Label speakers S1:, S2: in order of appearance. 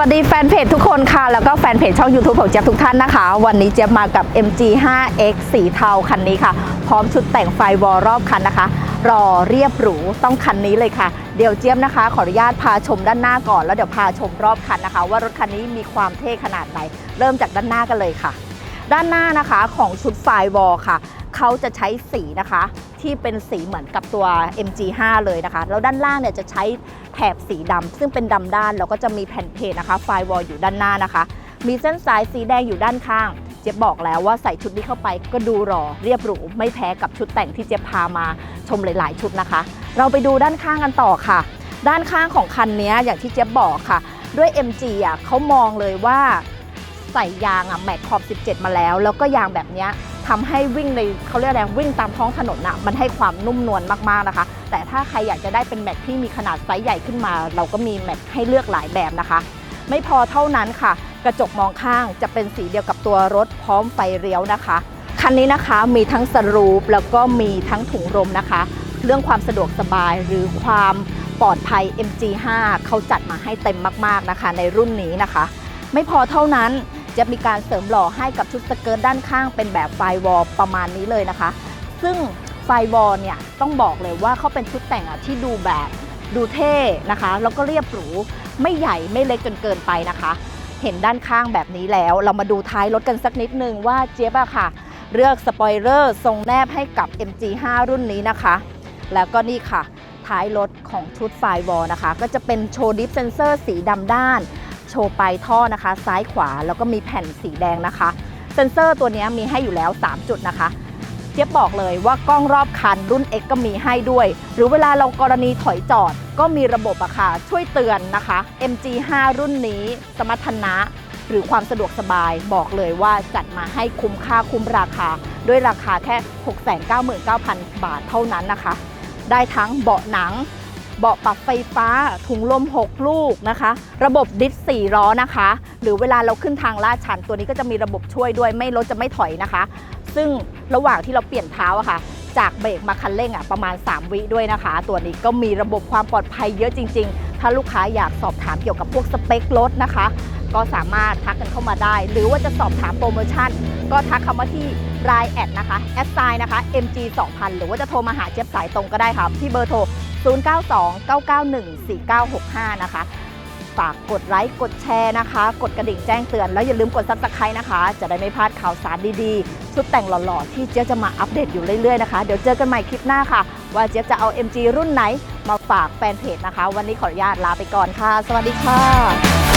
S1: วัสดีแล้วก็แฟนเพจช่อง YouTube ของเจี๊ยบทุกท่านนะคะ วันนี้เจี๊ยบมากับ MG5X สีเทาคันนี้ค่ะ พร้อมชุดแต่งไฟวอลรอบคันนะคะ รอเรียบหรูต้องคันนี้เลยค่ะ เดี๋ยวเจี๊ยบนะคะ ขออนุญาตพาชมด้านหน้าก่อน แล้วเดี๋ยวพาชมรอบคันนะคะ ว่ารถคันนี้มีความเท่ขนาดไหน เริ่มจากด้านหน้ากันเลยค่ะ ด้านหน้านะคะของชุดไฟวอลค่ะ เขาจะใช้สีนะคะ ที่เป็นสีเหมือนกับตัว MG5 เลยนะคะ แล้วด้านล่างเนี่ยจะใช้แถบสีดำซึ่งเป็นดำด้าน แล้วก็จะมีแผ่นเพจนะคะ ไฟวอลอยู่ด้านหน้านะคะ มีเส้นสายสีแดงอยู่ด้านข้าง เจ๊บบอกแล้วว่าใส่ชุดนี้เข้าไปก็ดูหล่อเรียบหรูไม่แพ้กับชุดแต่งที่เจ๊ยบพามาชมหลาย ๆ ชุดนะคะ เราไปดูด้านข้างกันต่อค่ะ ด้านข้างของคันนี้อย่างที่เจ๊บบอกค่ะ ด้วย MG อะเขามองเลยว่าใส่ยางอะแม็กขอบ 17 มาแล้ว แล้วก็ยางแบบเนี้ย ทำให้วิ่งในเขาเรียกอะไรวิ่งตามท้องถนนอะมันให้ความนุ่มนวลมากๆนะคะ แต่ถ้าใครอยากจะได้เป็นแม็กที่มีขนาดไซส์ใหญ่ขึ้นมา เราก็มีแม็กให้เลือกหลายแบบนะคะ ไม่พอเท่านั้นค่ะ กระจกมองข้างจะเป็นสีเดียวกับตัวรถพร้อมไฟเลี้ยวนะคะคันนี้นะคะมีทั้งสรูปแล้วก็มีทั้งถุงลมนะคะ เรื่องความสะดวกสบายหรือความปลอดภัย MG5 เขาจัดมาให้เต็มมากๆนะคะ ในรุ่นนี้นะคะ ไม่พอเท่านั้น จะมีการเสริมหล่อให้กับชุดสเกิร์ตด้านข้างเป็นแบบไฟวอลประมาณนี้เลยนะคะ ซึ่งไฟวอลเนี่ยต้องบอกเลยว่าเขาเป็นชุดแต่งอะที่ดูแบบดูเท่นะคะ แล้วก็เรียบหรูไม่ใหญ่ไม่เล็กจนเกินไปนะคะ เห็นด้านข้างแบบนี้แล้ว เรามาดูท้ายรถกันสักนิดนึงว่าเจี๊ยบอะค่ะ เลือกสปอยเลอร์ทรงแนบให้กับ MG5 รุ่นนี้นะคะ แล้วก็นี่ค่ะ ท้ายรถของชุดไฟวอลนะคะ ก็จะเป็นโชว์ดิฟเซนเซอร์สีดำด้าน โชว์ปลายท่อนะคะ ซ้ายขวาแล้วก็มีแผ่นสีแดงนะคะ เซนเซอร์ตัวนี้มีให้อยู่แล้ว 3 จุดนะคะเจี๊ยบบอกเลยว่ากล้องรอบคันรุ่น X ก็มีให้ด้วย หรือเวลาเรากรณีถอยจอดก็มีระบบอะค่ะ ช่วยเตือนนะคะ MG5 รุ่นนี้สมรรถนะหรือความสะดวกสบายบอกเลยว่าจัดมาให้คุ้มค่าคุ้มราคา ด้วยราคาแค่ 699,000 บาทเท่านั้นนะคะ ได้ทั้งเบาะหนัง เบาะปรับไฟฟ้า ถุงลม 6 ลูกนะคะ ระบบดิส4ล้อนะคะ หรือเวลาเราขึ้นทางลาดชันตัวนี้ก็จะมีระบบช่วยด้วยไม่รถจะไม่ถอยนะคะ ซึ่งระหว่างที่เราเปลี่ยนเท้าอะค่ะ จากเบรกมาคันเร่งอะประมาณ 3 วิด้วยนะคะ ตัวนี้ก็มีระบบความปลอดภัยเยอะจริง ๆ ถ้าลูกค้าอยากสอบถามเกี่ยวกับพวกสเปครถนะคะ ก็สามารถทักกันเข้ามาได้ หรือว่าจะสอบถามโปรโมชั่น ก็ทักคำว่าที่รายแอดนะคะแอดไซน์นะคะ mg 2000 หรือว่าจะโทรมาหาเจี๊ยบสายตรงก็ได้ค่ะที่เบอร์โทร 0929914965 นะคะ ฝากกดไลค์กดแชร์นะคะ กดกระดิ่งแจ้งเตือน แล้วอย่าลืมกดซับสไครต์นะคะ จะได้ไม่พลาดข่าวสารดีๆ ชุดแต่งหล่อๆ ที่เจ๊ยบจะมาอัปเดตอยู่เรื่อยๆนะคะ เดี๋ยวเจอกันใหม่คลิปหน้าค่ะ ว่าเจ๊ยบจะเอา MG รุ่นไหนมาฝากแฟนเพจนะคะ วันนี้ขออนุญาตลาไปก่อนค่ะ สวัสดีค่ะ